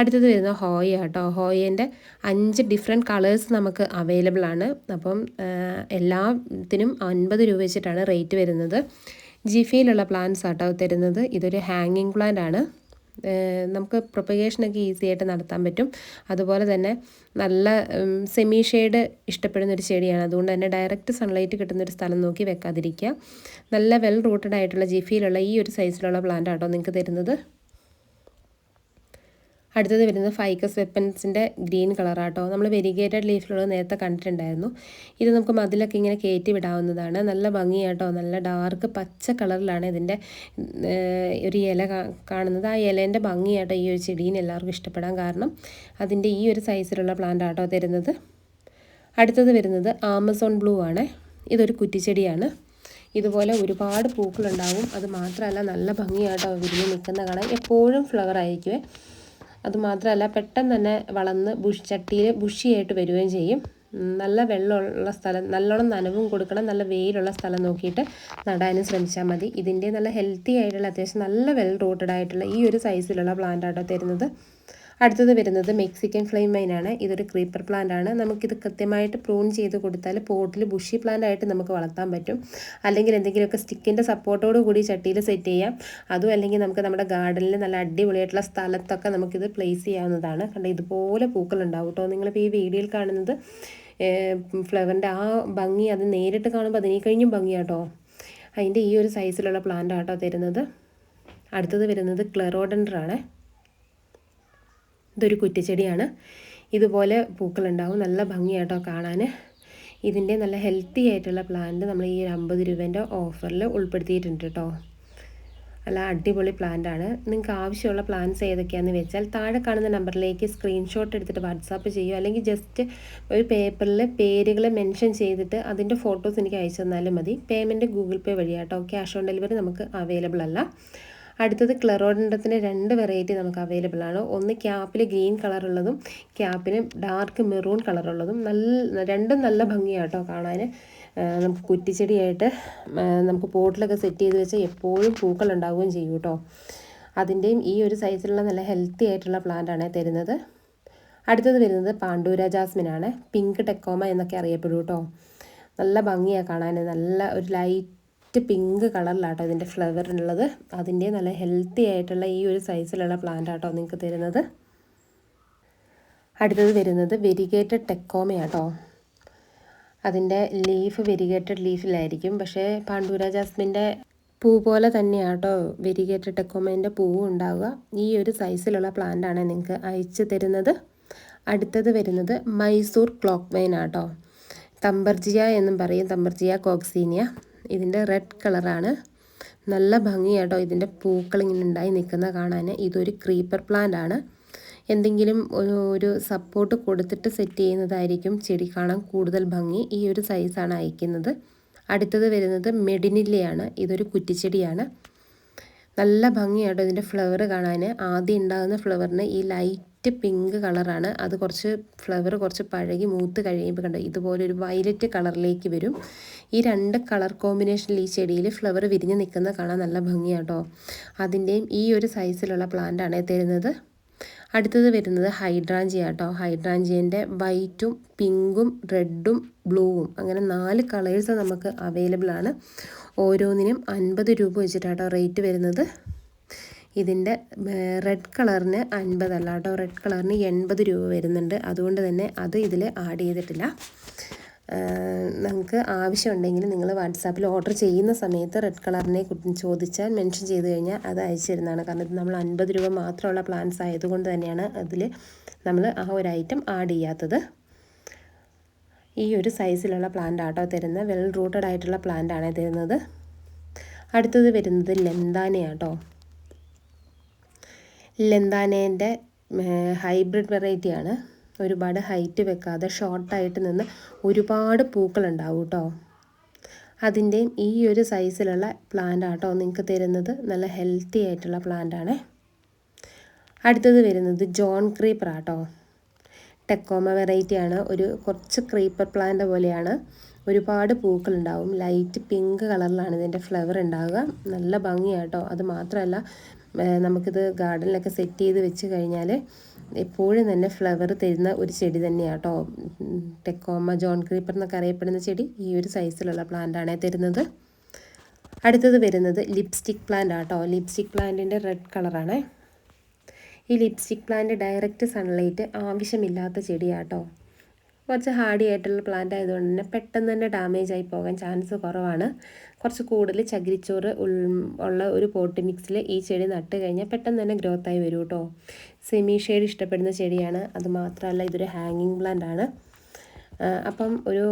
A: അടുത്തത് വരുന്ന ഹോയ കേട്ടോ. ഹോയേന്റെ അഞ്ച് ഡിഫറെന്റ് കളേഴ്സ് നമുക്ക് അവൈലബിൾ ആണ്. അപ്പം എല്ലാത്തിനും അൻപത് രൂപ വെച്ചിട്ടാണ് റേറ്റ് വരുന്നത്. ജിഫിയിലുള്ള പ്ലാന്റ്സ് ആട്ടോ തരുന്നത്. ഇതൊരു ഹാങ്ങിങ് പ്ലാന്റ് ആണ്. നമുക്ക് പ്രൊപ്പഗേഷനൊക്കെ ഈസി ആയിട്ട് നടത്താൻ പറ്റും. അതുപോലെ തന്നെ നല്ല സെമി ഷെയ്ഡ് ഇഷ്ടപ്പെടുന്ന ഒരു ചെടിയാണ്. അതുകൊണ്ട് തന്നെ ഡയറക്റ്റ് സൺലൈറ്റ് കിട്ടുന്ന ഒരു സ്ഥലം നോക്കി വെക്കാതിരിക്കുക. നല്ല വെൽ റൂട്ടഡ് ആയിട്ടുള്ള ജിഫിയിലുള്ള ഈ ഒരു സൈസിലുള്ള പ്ലാന്റ് ആട്ടോ നിങ്ങൾക്ക് തരുന്നത്. അടുത്തത് വരുന്നത് ഫൈക്കസ് വെപ്പൻസിന്റെ ഗ്രീൻ കളറാട്ടോ നമ്മൾ വെരിഗേറ്റഡ് ലീഫിലുള്ളത് നേരത്തെ കണ്ടിട്ടുണ്ടായിരുന്നു. ഇത് നമുക്ക് മതിലൊക്കെ ഇങ്ങനെ കയറ്റി വിടാവുന്നതാണ്. നല്ല ഭംഗിയാട്ടോ. നല്ല ഡാർക്ക് പച്ച കളറിലാണ് ഇതിന്റെ ഒരു ഇല കാണുന്നത്. ആ ഇലേന്റെ ഭംഗിയാട്ടോ ഈ ഒരു ചെടീനെ എല്ലാവർക്കും ഇഷ്ടപ്പെടാൻ കാരണം അതിന്റെ ഈ ഒരു സൈസിലുള്ള പ്ലാന്റ് ആട്ടോ തരുന്നത്. അടുത്തത് വരുന്നത് ആമസോൺ ബ്ലൂ ആണ്. ഇതൊരു കുറ്റിച്ചെടിയാണ്. ഇതുപോലെ ഒരുപാട് പൂക്കളുണ്ടാവും. അത് മാത്രമല്ല നല്ല ഭംഗിയായിട്ടോ വിരിഞ്ഞ് നിൽക്കുന്ന കാണാൻ. എപ്പോഴും ഫ്ലവർ ആയിരിക്കുമേ അതുമാത്രമല്ല പെട്ടെന്ന് തന്നെ വളർന്ന് ബുഷ് ചട്ടിയിൽ ബുഷിയായിട്ട് വരികയും ചെയ്യും. നല്ല വെള്ളമുള്ള സ്ഥലം നല്ലോണം നനവും കൊടുക്കണം നല്ല വെയിലുള്ള സ്ഥലം നോക്കിയിട്ട് നടാനും ശ്രമിച്ചാൽ മതി. ഇതിന്റെ നല്ല ഹെൽത്തി ആയിട്ടുള്ള അത്യാവശ്യം നല്ല വെൽ റൂട്ടഡ് ആയിട്ടുള്ള ഈ ഒരു സൈസിലുള്ള പ്ലാന്റ് ആട്ടോ തരുന്നത്. അടുത്തത് വരുന്നത് മെക്സിക്കൻ ഫ്ലെയിം വൈനാണ് ഇതൊരു ക്രീപ്പർ പ്ലാന്റ് ആണ്. നമുക്കിത് കൃത്യമായിട്ട് പ്രൂൺ ചെയ്ത് കൊടുത്താൽ പോട്ടിൽ ബുഷി പ്ലാന്റ് ആയിട്ട് നമുക്ക് വളർത്താൻ പറ്റും. അല്ലെങ്കിൽ എന്തെങ്കിലുമൊക്കെ സ്റ്റിക്കിന്റെ സപ്പോർട്ടോട് കൂടി ചട്ടിയിൽ സെറ്റ് ചെയ്യാം. അതും അല്ലെങ്കിൽ നമുക്ക് നമ്മുടെ ഗാർഡനിൽ നല്ല അടിപൊളിയായിട്ടുള്ള സ്ഥലത്തൊക്കെ നമുക്കിത് പ്ലേസ് ചെയ്യാവുന്നതാണ്. കണ്ട ഇതുപോലെ പൂക്കൾ ഉണ്ടാവും കേട്ടോ നിങ്ങളിപ്പോൾ ഈ വീഡിയോയിൽ കാണുന്നത് ഫ്ലവറിന്റെ ആ ഭംഗി അത് നേരിട്ട് കാണുമ്പോൾ അതിനെ കഴിഞ്ഞും ഭംഗിയാട്ടോ അതിന്റെ ഈ ഒരു സൈസിലുള്ള പ്ലാന്റ് ആട്ടോ തരുന്നത്. അടുത്തത് വരുന്നത് ക്ലെറോഡൻഡറാണ് ഇതൊരു കുറ്റിച്ചെടിയാണ്. ഇതുപോലെ പൂക്കളുണ്ടാവും. നല്ല ഭംഗിയായിട്ടോ കാണാൻ. ഇതിന്റെ നല്ല ഹെൽത്തി ആയിട്ടുള്ള പ്ലാന്റ് നമ്മൾ ഈ ഒരു അമ്പത് രൂപേന്റെ ഓഫറിൽ ഉൾപ്പെടുത്തിയിട്ടുണ്ട് കേട്ടോ നല്ല അടിപൊളി പ്ലാന്റ് ആണ്. നിങ്ങൾക്ക് ആവശ്യമുള്ള പ്ലാന്റ്സ് ഏതൊക്കെയാണെന്ന് വെച്ചാൽ താഴെ കാണുന്ന നമ്പറിലേക്ക് സ്ക്രീൻഷോട്ട് എടുത്തിട്ട് വാട്സാപ്പ് ചെയ്യുക അല്ലെങ്കിൽ ജസ്റ്റ് ഒരു പേപ്പറിൽ പേരുകൾ മെൻഷൻ ചെയ്തിട്ട് അതിന്റെ ഫോട്ടോസ് എനിക്ക് അയച്ചു തന്നാലും മതി. പേയ്മെന്റ് ഗൂഗിൾ പേ വഴിയാട്ടോ. ക്യാഷ് ഓൺ ഡെലിവറി നമുക്ക് അവൈലബിൾ അല്ല. അടുത്തത് ക്ലറോഡൻഡത്തിന്റെ രണ്ട് വെറൈറ്റി നമുക്ക് അവൈലബിൾ ആണ്. ഒന്ന് ക്യാപ്പിൽ ഗ്രീൻ കളറുള്ളതും ക്യാപ്പിന് ഡാർക്ക് മെറൂൺ കളറുള്ളതും. നല്ല രണ്ടും നല്ല ഭംഗിയാട്ടോ കാണാൻ. നമുക്ക് കുറ്റിച്ചെടിയായിട്ട് നമുക്ക് പോട്ടിലൊക്കെ സെറ്റ് ചെയ്ത് വെച്ചാൽ എപ്പോഴും പൂക്കൾ ഉണ്ടാവുകയും ചെയ്യും കേട്ടോ. അതിന്റെയും ഈ ഒരു സൈസിലുള്ള നല്ല ഹെൽത്തി ആയിട്ടുള്ള പ്ലാന്റ് ആണ് തരുന്നത്. അടുത്തത് വരുന്നത് പാണ്ഡൂര ജാസ്മിൻ ആണ് പിങ്ക് ടെക്കോമ എന്നൊക്കെ അറിയപ്പെടും കേട്ടോ. നല്ല ഭംഗിയാണ് കാണാൻ. നല്ല ഒരു ലൈറ്റ് ലൈറ്റ് പിങ്ക് കളറിലാട്ടോ ഇതിന്റെ ഫ്ലവർ ഉള്ളത് അതിന്റെ നല്ല ഹെൽത്തി ആയിട്ടുള്ള ഈ ഒരു സൈസിലുള്ള പ്ലാന്റ് ആട്ടോ നിങ്ങൾക്ക് തരുന്നത്. അടുത്തത് വരുന്നത് വെരിഗേറ്റഡ് ടെക്കോമയാട്ടോ. അതിന്റെ ലീഫ് വെരിഗേറ്റഡ് ലീഫിലായിരിക്കും. പക്ഷേ പാണ്ഡൂര ജാസ്മിന്റെ പൂ പോലെ തന്നെയാട്ടോ വെരിഗേറ്റഡ് ടെക്കോമേന്റെ പൂവ് ഉണ്ടാവുക. ഈ ഒരു സൈസിലുള്ള പ്ലാന്റാണ് നിങ്ങൾക്ക് അയച്ചു തരുന്നത്. അടുത്തത് വരുന്നത് മൈസൂർ ക്ലോക്ക് വൈൻ ആട്ടോ തമ്പർജിയ എന്നും പറയും. തമ്പർജിയ കോക്സീനിയ. ഇതിന്റെ റെഡ് കളറാണ് നല്ല ഭംഗിയാട്ടോ ഇതിന്റെ പൂക്കൾ ഇങ്ങനെ ഉണ്ടായി നിൽക്കുന്ന കാണാൻ. ഇതൊരു ക്രീപ്പർ പ്ലാന്റ് ആണ്. എന്തെങ്കിലും ഒരു സപ്പോർട്ട് കൊടുത്തിട്ട് സെറ്റ് ചെയ്യുന്നതായിരിക്കും ചെടി കാണാൻ കൂടുതൽ ഭംഗി. ഈ ഒരു സൈസാണ് അയക്കുന്നത്. അടുത്തത് വരുന്നത് മെഡിനില്ലയാണ്. ഇതൊരു കുറ്റിച്ചെടിയാണ്. നല്ല ഭംഗിയാട്ടോ ഇതിന്റെ ഫ്ലവർ കാണാൻ. ആദ്യം ഉണ്ടാകുന്ന ഫ്ലവറിന് ഈ ലൈറ്റ് പിങ്ക് കളറാണ്. അത് കുറച്ച് ഫ്ലവർ കുറച്ച് പഴകി മൂത്ത് കഴിയുമ്പോൾ കണ്ടോ ഇതുപോലെ ഒരു വയലറ്റ് കളറിലേക്ക് വരും. ഈ രണ്ട് കളർ കോമ്പിനേഷനിൽ ഈ ചെടിയിൽ ഫ്ലവർ വിരിഞ്ഞ് നിൽക്കുന്ന കാണാൻ നല്ല ഭംഗിയാട്ടോ അതിന്റെയും ഈ ഒരു സൈസിലുള്ള പ്ലാന്റാണ് തരുന്നത്. അടുത്തത് വരുന്നത് ഹൈഡ്രാഞ്ചിയ കേട്ടോ ഹൈഡ്രാഞ്ചിയന്റെ വൈറ്റും പിങ്കും റെഡും ബ്ലൂവും. അങ്ങനെ നാല് കളേഴ്സ് നമുക്ക് അവൈലബിൾ ആണ്. ഓരോന്നിനും അൻപത് രൂപ വെച്ചിട്ടാട്ടോ റേറ്റ് വരുന്നത്. ഇതിന്റെ റെഡ് കളറിന് അൻപതല്ല കേട്ടോ. റെഡ് കളറിന് എൺപത് രൂപ വരുന്നുണ്ട്. അതുകൊണ്ട് തന്നെ അത് ഇതിൽ ആഡ് ചെയ്തിട്ടില്ല. നിങ്ങൾക്ക് ആവശ്യമുണ്ടെങ്കിൽ നിങ്ങൾ വാട്സാപ്പിൽ ഓർഡർ ചെയ്യുന്ന സമയത്ത് റെഡ് കളറിനെ ചോദിച്ചാൽ മെൻഷൻ ചെയ്ത് കഴിഞ്ഞാൽ അത് അയച്ചു തരുന്നതാണ്. കാരണം ഇത് നമ്മൾ അൻപത് രൂപ മാത്രമുള്ള പ്ലാൻസ് ആയതുകൊണ്ട് തന്നെയാണ് അതിൽ നമ്മൾ ആ ഒരു ഐറ്റം ആഡ് ചെയ്യാത്തത്. ഈ ഒരു സൈസിലുള്ള പ്ലാന്റ് ആട്ടോ തരുന്നത്. വെൽ റൂട്ടഡ് ആയിട്ടുള്ള പ്ലാന്റ് ആണ് തരുന്നത്. അടുത്തത് വരുന്നത് ലെന്താനയാട്ടോ ലെന്താനേന്റെ ഹൈബ്രിഡ് വെറൈറ്റിയാണ്. ഒരുപാട് ഹൈറ്റ് വെക്കാതെ ഷോർട്ടായിട്ട് നിന്ന് ഒരുപാട് പൂക്കളുണ്ടാവും കേട്ടോ അതിന്റെയും ഈ ഒരു സൈസിലുള്ള പ്ലാന്റ് ആട്ടോ നിങ്ങൾക്ക് തരുന്നത് നല്ല ഹെൽത്തി ആയിട്ടുള്ള പ്ലാന്റാണ്. അടുത്തത് വരുന്നത് ജോൺ ക്രീപ്പർ ആട്ടോ ടെക്കോമ വെറൈറ്റിയാണ്. ഒരു കുറച്ച് ക്രീപ്പർ പ്ലാന്റ് പോലെയാണ്. ഒരുപാട് പൂക്കളുണ്ടാവും. ലൈറ്റ് പിങ്ക് കളറിലാണ് ഇതിന്റെ ഫ്ലവർ ഉണ്ടാവുക. നല്ല ഭംഗിയാട്ടോ. അത് മാത്രമല്ല നമുക്കിത് ഗാർഡനിലൊക്കെ സെറ്റ് ചെയ്ത് വെച്ച് കഴിഞ്ഞാൽ എപ്പോഴും തന്നെ ഫ്ലവർ തരുന്ന ഒരു ചെടി തന്നെയാണ് കേട്ടോ ടെക്കോമ ജോൺ ക്രീപ്പർ എന്നൊക്കെ അറിയപ്പെടുന്ന ചെടി ഈ ഒരു സൈസിലുള്ള പ്ലാന്റാണ് തരുന്നത്. അടുത്തത് വരുന്നത് ലിപ്സ്റ്റിക് പ്ലാന്റ് ആട്ടോ ലിപ്സ്റ്റിക് പ്ലാന്റിന്റെ റെഡ് കളറാണ്. ഈ ലിപ്സ്റ്റിക് പ്ലാന്റ് ഡയറക്റ്റ് സൺലൈറ്റ് ആവശ്യമില്ലാത്ത ചെടിയാട്ടോ കുറച്ച് ഹാർഡി ആയിട്ടുള്ള പ്ലാന്റ് ആയതുകൊണ്ട് തന്നെ പെട്ടെന്ന് തന്നെ ഡാമേജ് ആയി പോകാൻ ചാൻസ് കുറവാണ്. കുറച്ച് കൂടുതൽ ചകിരിച്ചോറ് ഉള്ള ഒരു പോട്ട് മിക്സിൽ ഈ ചെടി നട്ട് കഴിഞ്ഞാൽ പെട്ടെന്ന് തന്നെ ഗ്രോത്ത് ആയി വരും കേട്ടോ. സെമി ഷെയ്ഡ് ഇഷ്ടപ്പെടുന്ന ചെടിയാണ്. അതുമാത്രമല്ല ഇതൊരു ഹാങ്ങിങ് പ്ലാന്റ് ആണ്. അപ്പം ഒരു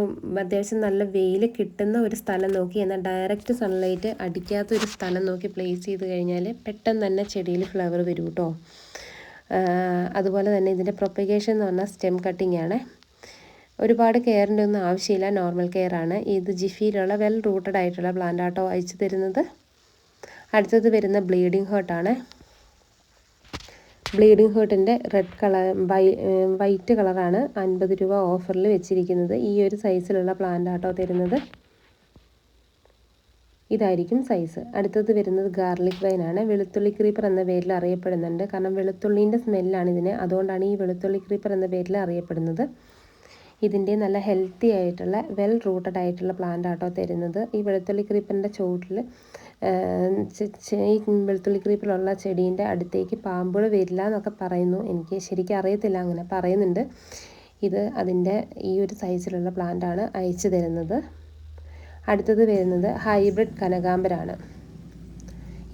A: അത്യാവശ്യം നല്ല വെയിൽ കിട്ടുന്ന ഒരു സ്ഥലം നോക്കി എന്നാൽ ഡയറക്റ്റ് സൺലൈറ്റ് അടിക്കാത്ത ഒരു സ്ഥലം നോക്കി പ്ലേസ് ചെയ്ത് കഴിഞ്ഞാൽ പെട്ടെന്ന് തന്നെ ചെടിയിൽ ഫ്ലവർ വരും കേട്ടോ. അതുപോലെ തന്നെ ഇതിന്റെ പ്രൊപ്പഗേഷൻ എന്ന് പറഞ്ഞാൽ സ്റ്റെം കട്ടിംഗ് ആണ്. ഒരുപാട് കെയറിന്റെ ഒന്നും ആവശ്യമില്ല. നോർമൽ കെയർ ആണ്. ഇത് ജിഫിയിലുള്ള വെൽ റൂട്ടഡ് ആയിട്ടുള്ള പ്ലാന്റ് ആട്ടോ അയച്ചു തരുന്നത്. അടുത്തത് വരുന്ന ബ്ലീഡിങ് ഹേർട്ടാണ് ബ്ലീഡിംഗ് ഹേർട്ടിന്റെ റെഡ് കളർ വൈറ്റ് കളറാണ് അൻപത് രൂപ ഓഫറിൽ വെച്ചിരിക്കുന്നത്. ഈ ഒരു സൈസിലുള്ള പ്ലാന്റ് ആട്ടോ തരുന്നത്. ഇതായിരിക്കും സൈസ് അടുത്തത് വരുന്നത് ഗാർലിക് വൈനാണ് വെളുത്തുള്ളി ക്രീപ്പർ എന്ന പേരിൽ അറിയപ്പെടുന്നുണ്ട്. കാരണം വെളുത്തുള്ളീന്റെ സ്മെല്ലാണ് ഇതിന്. അതുകൊണ്ടാണ് ഈ വെളുത്തുള്ളി ക്രീപ്പർ എന്ന പേരിൽ അറിയപ്പെടുന്നത്. ഇതിന്റെ നല്ല ഹെൽത്തി ആയിട്ടുള്ള വെൽ റൂട്ടഡ് ആയിട്ടുള്ള പ്ലാന്റ് ആട്ടോ തരുന്നത്. ഈ വെളുത്തുള്ളി ക്രീപ്പറിന്റെ ചുവട്ടിൽ ഈ വെളുത്തുള്ളി ക്രീപ്പിലുള്ള ചെടീന്റെ അടുത്തേക്ക് പാമ്പുകൾ വരില്ല എന്നൊക്കെ പറയുന്നു. എനിക്ക് ശരിക്കും അറിയത്തില്ല അങ്ങനെ പറയുന്നുണ്ട്. ഇത് അതിന്റെ ഈ ഒരു സൈസിലുള്ള പ്ലാന്റാണ് അയച്ചു തരുന്നത്. അടുത്തത് വരുന്നത് ഹൈബ്രിഡ് കനകാമ്പരാണ്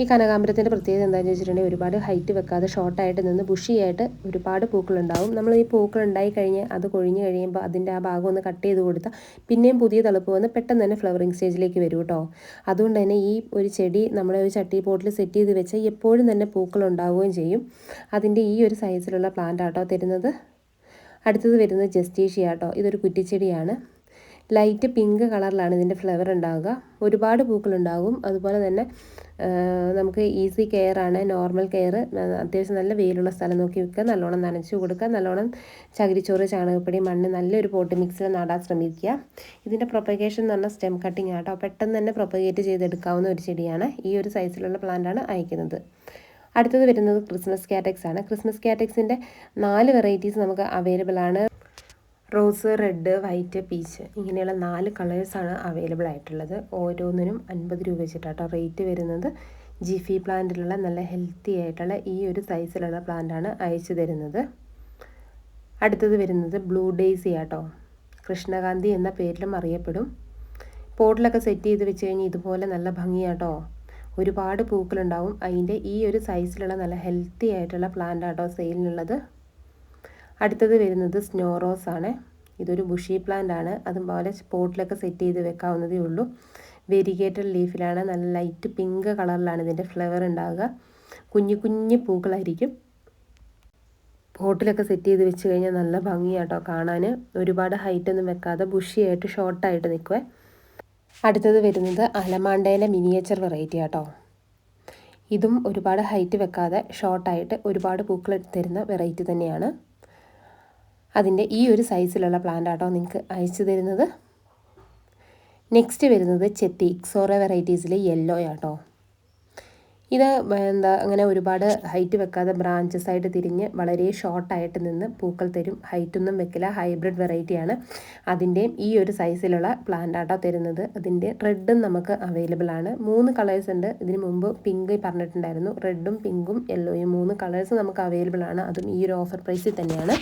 A: ഈ കനകാമ്പരത്തിന്റെ പ്രത്യേകത എന്താണെന്ന് വെച്ചിട്ടുണ്ടെങ്കിൽ ഒരുപാട് ഹൈറ്റ് വെക്കാതെ ഷോർട്ടായിട്ട് നിന്ന് ബുഷിയായിട്ട് ഒരുപാട് പൂക്കളുണ്ടാവും. നമ്മൾ ഈ പൂക്കൾ ഉണ്ടായി കഴിഞ്ഞ് അത് കൊഴിഞ്ഞ് കഴിയുമ്പോൾ അതിന്റെ ആ ഭാഗം ഒന്ന് കട്ട് ചെയ്ത് കൊടുത്താൽ പിന്നെയും പുതിയ തളുപ്പ് വന്ന് പെട്ടെന്ന് തന്നെ ഫ്ലവറിങ് സ്റ്റേജിലേക്ക് വരും കേട്ടോ. അതുകൊണ്ട് തന്നെ ഈ ഒരു ചെടി നമ്മളെ ഒരു ചട്ടി പോട്ടിൽ സെറ്റ് ചെയ്ത് വെച്ചാൽ എപ്പോഴും തന്നെ പൂക്കൾ ഉണ്ടാവുകയും ചെയ്യും. അതിന്റെ ഈ ഒരു സൈസിലുള്ള പ്ലാന്റ് ആട്ടോ തരുന്നത്. അടുത്തത് വരുന്നത് ജസ്റ്റീഷ്യ ആട്ടോ. ഇതൊരു കുറ്റിച്ചെടിയാണ്. ലൈറ്റ് പിങ്ക് കളറിലാണ് ഇതിന്റെ ഫ്ലവർ ഉണ്ടാവുക. ഒരുപാട് പൂക്കളുണ്ടാകും. അതുപോലെ തന്നെ നമുക്ക് ഈസി കെയർ ആണ് നോർമൽ കെയർ. അത്യാവശ്യം നല്ല വെയിലുള്ള സ്ഥലം നോക്കി വെക്കുക നല്ലോണം നനച്ചു കൊടുക്കുക നല്ലോണം ചകിരിച്ചോറ് ചാണകപ്പൊടി മണ്ണ് നല്ലൊരു പോട്ട് മിക്സിൽ നടാൻ ശ്രമിക്കുക. ഇതിന്റെ പ്രൊപ്പഗേഷൻ എന്ന് പറഞ്ഞാൽ സ്റ്റെം കട്ടിങ് ആട്ടോ പെട്ടെന്ന് തന്നെ പ്രൊപ്പഗേറ്റ് ചെയ്തെടുക്കാവുന്ന ഒരു ചെടിയാണ്. ഈ ഒരു സൈസിലുള്ള പ്ലാന്റാണ് അയക്കുന്നത്. അടുത്തത് വരുന്നത് ക്രിസ്മസ് കാറ്റക്സ് ആണ്. ക്രിസ്മസ് കാറ്റക്സിന്റെ നാല് വെറൈറ്റീസ് നമുക്ക് അവൈലബിൾ ആണ്. റോസ് റെഡ് വൈറ്റ് പീച്ച് ഇങ്ങനെയുള്ള നാല് കളേഴ്സാണ് അവൈലബിൾ ആയിട്ടുള്ളത്. ഓരോന്നിനും അൻപത് രൂപ വെച്ചിട്ടാട്ടോ റേറ്റ് വരുന്നത്. ജിഫി പ്ലാന്റിലുള്ള നല്ല ഹെൽത്തി ആയിട്ടുള്ള ഈ ഒരു സൈസിലുള്ള പ്ലാന്റാണ് അയച്ചു തരുന്നത്. അടുത്തത് വരുന്നത് ബ്ലൂ ഡേയ്സി ആട്ടോ. കൃഷ്ണകാന്തി എന്ന പേരിലും അറിയപ്പെടും. പോട്ടിലൊക്കെ സെറ്റ് ചെയ്ത് വെച്ച് കഴിഞ്ഞാൽ ഇതുപോലെ നല്ല ഭംഗിയാട്ടോ. ഒരുപാട് പൂക്കളുണ്ടാവും. അതിന്റെ ഈ ഒരു സൈസിലുള്ള നല്ല ഹെൽത്തി ആയിട്ടുള്ള പ്ലാന്റ് ആട്ടോ സെയിലിനുള്ളത്. അടുത്തത് വരുന്നത് സ്നോ റോസ് ആണ്. ഇതൊരു ബുഷി പ്ലാന്റ് ആണ്. അതുപോലെ സ്പോട്ടിലൊക്കെ സെറ്റ് ചെയ്ത് വെക്കാവുന്നതേ ഉള്ളൂ. വെരിഗേറ്റഡ് ലീഫിലാണ്. നല്ല ലൈറ്റ് പിങ്ക് കളറിലാണ് ഇതിന്റെ ഫ്ലവർ ഉണ്ടാവുക. കുഞ്ഞു കുഞ്ഞു പൂക്കളായിരിക്കും. പോട്ടിലൊക്കെ സെറ്റ് ചെയ്ത് വെച്ച് കഴിഞ്ഞാൽ നല്ല ഭംഗിയാട്ടോ കാണാൻ ഒരുപാട് ഹൈറ്റൊന്നും വെക്കാതെ ബുഷിയായിട്ട് ഷോർട്ടായിട്ട് നിൽക്കുവേ അടുത്തത് വരുന്നത് അലമാണ്ടേന്റെ മിനിയേച്ചർ വെറൈറ്റി ആട്ടോ. ഇതും ഒരുപാട് ഹൈറ്റ് വെക്കാതെ ഷോർട്ടായിട്ട് ഒരുപാട് പൂക്കൾ തരുന്ന വെറൈറ്റി തന്നെയാണ്. അതിന്റെ ഈ ഒരു സൈസിലുള്ള പ്ലാന്റ് ആട്ടോ നിങ്ങൾക്ക് അയച്ചു തരുന്നത്. നെക്സ്റ്റ് വരുന്നത് ചെത്തി ഇക്സോറ വെറൈറ്റീസിൽ യെല്ലോ ആട്ടോ. ഇത് എന്താ അങ്ങനെ ഒരുപാട് ഹൈറ്റ് വെക്കാതെ ബ്രാഞ്ചസ് ആയിട്ട് തിരിഞ്ഞ് വളരെ ഷോർട്ടായിട്ട് നിന്ന് പൂക്കൾ തരും. ഹൈറ്റൊന്നും വെക്കില്ല ഹൈബ്രിഡ് വെറൈറ്റിയാണ് അതിന്റെയും ഈ ഒരു സൈസിലുള്ള പ്ലാന്റ് ആട്ടോ തരുന്നത്. അതിന്റെ റെഡും നമുക്ക് അവൈലബിൾ ആണ്. മൂന്ന് കളേഴ്സ് ഉണ്ട്. ഇതിന് മുമ്പ് പിങ്ക് പറഞ്ഞിട്ടുണ്ടായിരുന്നു. റെഡും പിങ്കും യെല്ലോയും മൂന്ന് കളേഴ്സ് നമുക്ക് അവൈലബിൾ ആണ്. അതും ഈ ഒരു ഓഫർ പ്രൈസിൽ തന്നെയാണ്.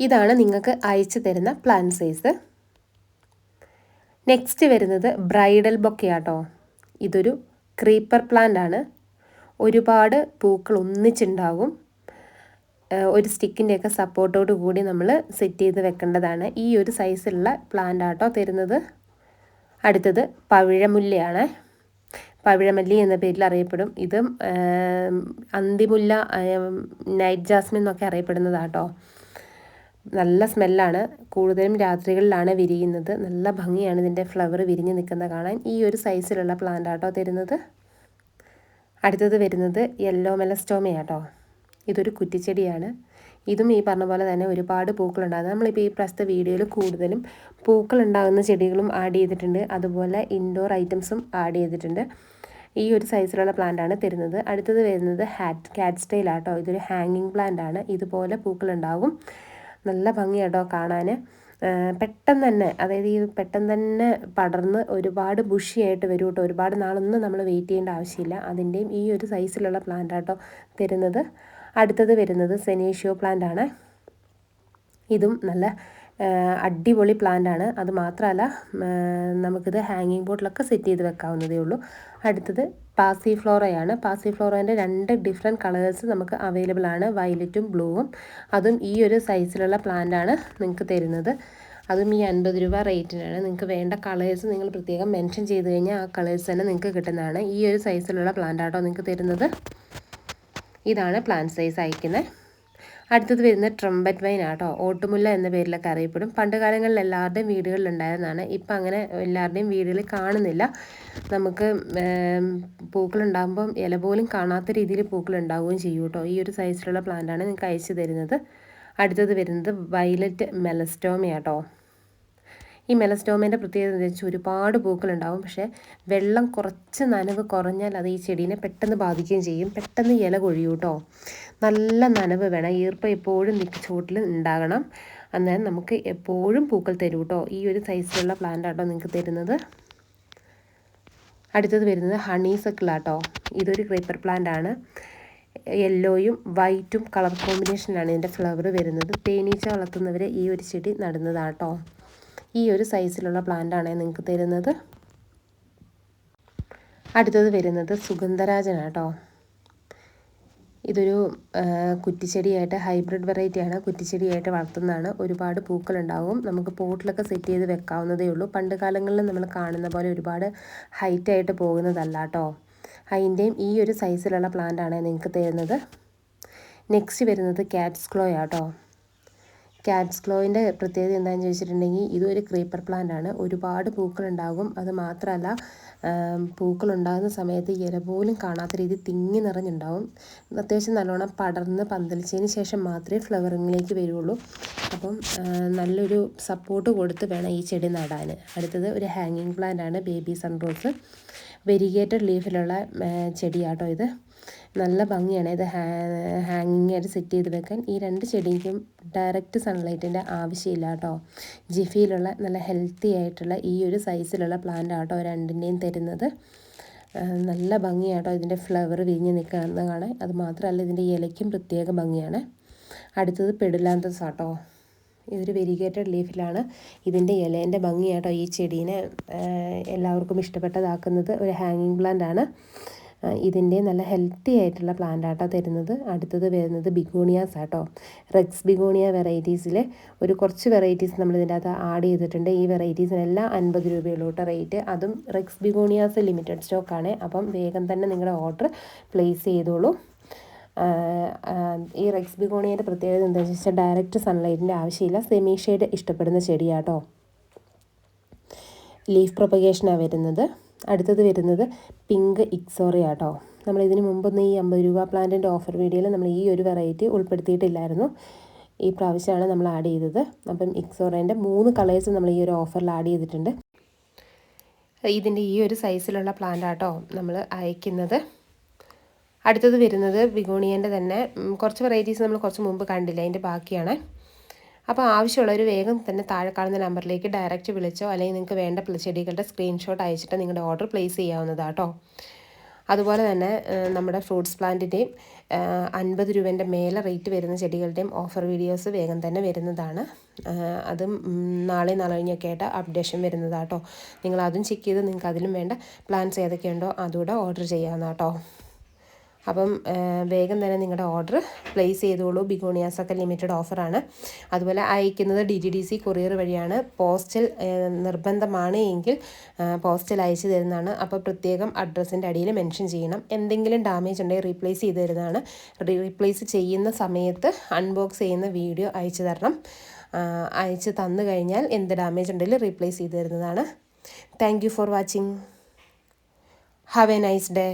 A: ഇതാണ് നിങ്ങൾക്ക് അയച്ചു തരുന്ന പ്ലാൻ സൈസ് നെക്സ്റ്റ് വരുന്നത് ബ്രൈഡൽ ബൊക്കെയാട്ടോ ഇതൊരു ക്രീപ്പർ പ്ലാന്റ് ആണ്. ഒരുപാട് പൂക്കൾ ഒന്നിച്ചുണ്ടാകും. ഒരു സ്റ്റിക്കിന്റെയൊക്കെ സപ്പോർട്ടോട് കൂടി നമ്മൾ സെറ്റ് ചെയ്ത് വെക്കേണ്ടതാണ്. ഈ ഒരു സൈസിലുള്ള പ്ലാന്റ് ആട്ടോ തരുന്നത്. അടുത്തത് പവിഴമുല്ലയാണ്. പവിഴമല്ലി എന്ന പേരിൽ അറിയപ്പെടും. ഇതും അന്തിമുല്ല നൈറ്റ് ജാസ്മിൻ എന്നൊക്കെ അറിയപ്പെടുന്നതാട്ടോ. നല്ല സ്മെല്ലാണ്. കൂടുതലും രാത്രികളിലാണ് വിരിയുന്നത്. നല്ല ഭംഗിയാണ് ഇതിന്റെ ഫ്ലവർ വിരിഞ്ഞ് നിൽക്കുന്ന കാണാൻ. ഈ ഒരു സൈസിലുള്ള പ്ലാന്റ് ആട്ടോ തരുന്നത്. അടുത്തത് വരുന്നത് യെല്ലോ മെലസ്റ്റോമയാട്ടോ. ഇതൊരു കുറ്റിച്ചെടിയാണ്. ഇതും ഈ പറഞ്ഞ പോലെ തന്നെ ഒരുപാട് പൂക്കളുണ്ടാകും നമ്മളിപ്പോൾ ഈ പ്രസ്ത വീഡിയോയിൽ കൂടുതലും പൂക്കൾ ഉണ്ടാകുന്ന ചെടികളും ആഡ് ചെയ്തിട്ടുണ്ട്. അതുപോലെ ഇൻഡോർ ഐറ്റംസും ആഡ് ചെയ്തിട്ടുണ്ട്. ഈ ഒരു സൈസിലുള്ള പ്ലാന്റാണ് തരുന്നത്. അടുത്തത് വരുന്നത് ഹാറ്റ് കാറ്റ് സ്റ്റൈലാട്ടോ ഇതൊരു ഹാങ്ങിങ് പ്ലാന്റ് ആണ്. ഇതുപോലെ പൂക്കളുണ്ടാകും. നല്ല ഭംഗിയാട്ടോ കാണാൻ പെട്ടെന്ന് തന്നെ അതായത് ഈ പെട്ടെന്ന് തന്നെ പടർന്ന് ഒരുപാട് ബുഷിയായിട്ട് വരും കേട്ടോ ഒരുപാട് നാളൊന്നും നമ്മൾ വെയിറ്റ് ചെയ്യേണ്ട ആവശ്യമില്ല. അതിന്റെയും ഈ ഒരു സൈസിലുള്ള പ്ലാന്റ് ആട്ടോ തരുന്നത്. അടുത്തത് വരുന്നത് സെനേഷ്യോ പ്ലാന്റ് ആണ്. ഇതും നല്ല അടിപൊളി പ്ലാന്റ് ആണ്. അത് മാത്രമല്ല നമുക്കിത് ഹാങ്ങിങ് ബോട്ടിലൊക്കെ സെറ്റ് ചെയ്ത് വെക്കാവുന്നതേ ഉള്ളൂ. അടുത്തത് പാസി ഫ്ലോറയാണ് പാസി ഫ്ലോറേന്റെ രണ്ട് ഡിഫറെന്റ് കളേഴ്സ് നമുക്ക് അവൈലബിൾ ആണ്. വയലറ്റും ബ്ലൂവും അതും ഈ ഒരു സൈസിലുള്ള പ്ലാന്റ് ആണ് നിങ്ങൾക്ക് തരുന്നത്. അതും ഈ അൻപത് രൂപ റേറ്റിനാണ് നിങ്ങൾക്ക് വേണ്ട കളേഴ്സ് നിങ്ങൾ പ്രത്യേകം മെൻഷൻ ചെയ്ത് കഴിഞ്ഞാൽ ആ കളേഴ്സ് തന്നെ നിങ്ങൾക്ക് കിട്ടുന്നതാണ്. ഈ ഒരു സൈസിലുള്ള പ്ലാന്റ് ആട്ടോ നിങ്ങൾക്ക് തരുന്നത്. ഇതാണ് പ്ലാന്റ് സൈസ് അയക്കുന്നത് അടുത്തത് വരുന്ന ട്രംബറ്റ് വൈൻ ആട്ടോ ഓട്ടുമുല്ല എന്ന പേരിലൊക്കെ അറിയപ്പെടും. പണ്ട് കാലങ്ങളിൽ എല്ലാവരുടെയും വീടുകളിൽ ഉണ്ടായിരുന്നതാണ്. ഇപ്പം അങ്ങനെ എല്ലാവരുടെയും വീടുകളിൽ കാണുന്നില്ല. നമുക്ക് പൂക്കളുണ്ടാകുമ്പം ഇല പോലും കാണാത്ത രീതിയിൽ പൂക്കൾ ഉണ്ടാവുകയും ചെയ്യും കേട്ടോ ഈ ഒരു സൈസിലുള്ള പ്ലാന്റാണ് നിങ്ങൾക്ക് അയച്ചു തരുന്നത്. അടുത്തത് വരുന്നത് വയലറ്റ് മെലസ്റ്റോമയാട്ടോ ഈ മെലസ്റ്റോമേന്റെ പ്രത്യേകത എന്താ വെച്ചാൽ ഒരുപാട് പൂക്കളുണ്ടാവും പക്ഷേ വെള്ളം കുറച്ച് നനവ് കുറഞ്ഞാൽ അത് ഈ ചെടീനെ പെട്ടെന്ന് ബാധിക്കുകയും ചെയ്യും. പെട്ടെന്ന് ഇല കൊഴിയൂട്ടോ നല്ല നനവ് വേണം. ഈർപ്പം എപ്പോഴും ചുവട്ടിൽ ഉണ്ടാകണം. അന്നേരം നമുക്ക് എപ്പോഴും പൂക്കൾ തരും കേട്ടോ ഈ ഒരു സൈസിലുള്ള പ്ലാന്റ് ആട്ടോ നിങ്ങൾക്ക് തരുന്നത്. അടുത്തത് വരുന്നത് ഹണി സക്കിളാട്ടോ ഇതൊരു ക്രീപ്പർ പ്ലാന്റ് ആണ്. യെല്ലോയും വൈറ്റും കളർ കോമ്പിനേഷനിലാണ് ഇതിന്റെ ഫ്ലവർ വരുന്നത്. തേനീച്ച വളർത്തുന്നവർ ഈ ഒരു ചെടി നടുന്നതാട്ടോ. ഈ ഒരു സൈസിലുള്ള പ്ലാന്റാണ് നിങ്ങൾക്ക് തരുന്നത്. അടുത്തത് വരുന്നത് സുഗന്ധരാജനാട്ടോ. ഇതൊരു കുറ്റിച്ചെടിയായിട്ട് ഹൈബ്രിഡ് വെറൈറ്റിയാണ്. കുറ്റിച്ചെടിയായിട്ട് വളർത്തുന്നതാണ്. ഒരുപാട് പൂക്കളുണ്ടാവും. നമുക്ക് പോട്ടിലൊക്കെ സെറ്റ് ചെയ്ത് വെക്കാവുന്നതേ ഉള്ളൂ. പണ്ട് കാലങ്ങളിൽ നമ്മൾ കാണുന്ന പോലെ ഒരുപാട് ഹൈറ്റായിട്ട് പോകുന്നതല്ല കേട്ടോ. അതിന്റെയും ഈ ഒരു സൈസിലുള്ള പ്ലാന്റ് ആണ് നിങ്ങൾക്ക് തരുന്നത്. നെക്സ്റ്റ് വരുന്നത് കാറ്റ്സ് ക്ലോ ആട്ടോ കാറ്റ്സ് ക്ലോയിന്റെ പ്രത്യേകത എന്താണെന്ന് ചോദിച്ചിട്ടുണ്ടെങ്കിൽ ഇതൊരു ക്രീപ്പർ പ്ലാന്റ് ആണ്. ഒരുപാട് പൂക്കളുണ്ടാകും. അത് മാത്രമല്ല പൂക്കളുണ്ടാകുന്ന സമയത്ത് ഇല പോലും കാണാത്ത രീതി തിങ്ങി നിറഞ്ഞുണ്ടാവും. അത്യാവശ്യം നല്ലോണം പടർന്ന് പന്തലിച്ചതിന് ശേഷം മാത്രമേ ഫ്ലവറിങ്ങിലേക്ക് വരുള്ളൂ. അപ്പം നല്ലൊരു സപ്പോർട്ട് കൊടുത്ത് വേണം ഈ ചെടി നടാൻ. അടുത്തത് ഒരു ഹാങ്ങിങ് പ്ലാന്റ് ആണ് ബേബി സൺറോസ് വെരിഗേറ്റഡ് ലീഫിലുള്ള ചെടിയാട്ടോ ഇത്. നല്ല ഭംഗിയാണ്. ഇത് ഹാങ്ങിങ് ആയിട്ട് സെറ്റ് ചെയ്ത് വെക്കാൻ. ഈ രണ്ട് ചെടിക്കും ഡയറക്റ്റ് സൺലൈറ്റിന്റെ ആവശ്യമില്ല കേട്ടോ. ജിഫിയിലുള്ള നല്ല ഹെൽത്തി ആയിട്ടുള്ള ഈ ഒരു സൈസിലുള്ള പ്ലാന്റ് ആട്ടോ രണ്ടിന്റെയും തരുന്നത്. നല്ല ഭംഗിയാട്ടോ ഇതിന്റെ ഫ്ലവർ വിരിഞ്ഞ് നിൽക്കുന്നത് കാണാൻ. അത് മാത്രമല്ല ഇതിന്റെ ഇലയ്ക്കും പ്രത്യേക ഭംഗിയാണ്. അടുത്തത് പെടുലാന്തസ് ആട്ടോ ഇതൊരു വെരിഗേറ്റഡ് ലീഫിലാണ് ഇതിന്റെ ഇലേന്റെ ഭംഗിയാട്ടോ ഈ ചെടീനെ എല്ലാവർക്കും ഇഷ്ടപ്പെട്ടതാക്കുന്നത് ഒരു ഹാങ്ങിങ് പ്ലാന്റ് ആണ്. ഇതിന്റെ നല്ല ഹെൽത്തി ആയിട്ടുള്ള പ്ലാന്റ് ആട്ടോ തരുന്നത്. അടുത്തത് വരുന്നത് ബിഗോണിയാസ് ആട്ടോ. റെക്സ് ബിഗോണിയ വെറൈറ്റീസിൽ ഒരു കുറച്ച് വെറൈറ്റീസ് നമ്മൾ ഇതിന്റെ അകത്ത് ആഡ് ചെയ്തിട്ടുണ്ട്. ഈ വെറൈറ്റീസിനെല്ലാം അൻപത് രൂപയുള്ളൂ കേട്ടോ റേറ്റ് അതും റെക്സ് ബിഗോണിയാസ് ലിമിറ്റഡ് സ്റ്റോക്കാണ് അപ്പം വേഗം തന്നെ നിങ്ങളുടെ ഓർഡർ പ്ലേസ് ചെയ്തോളൂ. ഈ റെക്സ് ബിഗോണിയന്റെ പ്രത്യേകത എന്താണെന്ന് വെച്ചാൽ ഡയറക്റ്റ് സൺലൈറ്റിന്റെ ആവശ്യമില്ല. സെമി ഇഷ്ടപ്പെടുന്ന ചെടിയാട്ടോ. ലീഫ് പ്രൊപ്പഗേഷനാണ് വരുന്നത്. അടുത്തത് വരുന്നത് പിങ്ക് ഇക്സോറിയ കേട്ടോ നമ്മൾ ഇതിന് മുമ്പൊന്നും ഈ അമ്പത് രൂപ പ്ലാന്റിന്റെ ഓഫർ വീഡിയോയിൽ നമ്മൾ ഈ ഒരു വെറൈറ്റി ഉൾപ്പെടുത്തിയിട്ടില്ലായിരുന്നു. ഈ പ്രാവശ്യമാണ് നമ്മൾ ആഡ് ചെയ്തത്. അപ്പം ഇക്സോറേന്റെ മൂന്ന് കളേഴ്സ് നമ്മൾ ഈ ഒരു ഓഫറിൽ ആഡ് ചെയ്തിട്ടുണ്ട്. ഇതിന്റെ ഈ ഒരു സൈസിലുള്ള പ്ലാന്റ് ആട്ടോ നമ്മൾ അയക്കുന്നത്. അടുത്തത് വരുന്നത് വിഗോണിയന്റെ തന്നെ. കുറച്ച് വെറൈറ്റീസ് നമ്മൾ കുറച്ച് മുമ്പ് കണ്ടില്ല? അതിന്റെ ബാക്കിയാണ്. അപ്പോൾ ആവശ്യമുള്ളവർ വേഗം തന്നെ താഴെ കാണുന്ന നമ്പറിലേക്ക് ഡയറക്റ്റ് വിളിച്ചോ അല്ലെങ്കിൽ നിങ്ങൾക്ക് വേണ്ട ചെടികളുടെ സ്ക്രീൻഷോട്ട് അയച്ചിട്ട് നിങ്ങളുടെ ഓർഡർ പ്ലേസ് ചെയ്യാവുന്നതാട്ടോ അതുപോലെ തന്നെ നമ്മുടെ ഫ്രൂട്ട്സ് പ്ലാന്റിന്റെയും അൻപത് രൂപേന്റെ മേലെ റേറ്റ് വരുന്ന ചെടികളുടെയും ഓഫർ വീഡിയോസ് വേഗം തന്നെ വരുന്നതാണ്. അതും നാളെ നാളെ കഴിഞ്ഞൊക്കെ ആയിട്ട് അപ്ഡേഷൻ വരുന്നതാട്ടോ നിങ്ങൾ അതും ചെക്ക് ചെയ്ത് നിങ്ങൾക്ക് അതിലും വേണ്ട പ്ലാൻസ് ഏതൊക്കെയുണ്ടോ അതുകൂടെ ഓർഡർ ചെയ്യാവുന്നതാട്ടോ അപ്പം വേഗം തന്നെ നിങ്ങളുടെ ഓർഡർ പ്ലേസ് ചെയ്തോളൂ. ബിഗോണിയാസ് ഒക്കെ ലിമിറ്റഡ് ഓഫറാണ്. അതുപോലെ അയക്കുന്നത് D T D C courier വഴിയാണ്. പോസ്റ്റൽ നിർബന്ധമാണ് എങ്കിൽ പോസ്റ്റൽ അയച്ചു തരുന്നതാണ്. അപ്പോൾ പ്രത്യേകം അഡ്രസ്സിന്റെ അടിയിൽ മെൻഷൻ ചെയ്യണം. എന്തെങ്കിലും ഡാമേജ് ഉണ്ടെങ്കിൽ റീപ്ലേസ് ചെയ്ത് തരുന്നതാണ്. റീപ്ലേസ് ചെയ്യുന്ന സമയത്ത് അൺബോക്സ് ചെയ്യുന്ന വീഡിയോ അയച്ചു തരണം. അയച്ച് തന്നു കഴിഞ്ഞാൽ എന്ത് ഡാമേജ് ഉണ്ടെങ്കിലും റീപ്ലേസ് ചെയ്ത് തരുന്നതാണ്. Thank you for watching. Have a nice day.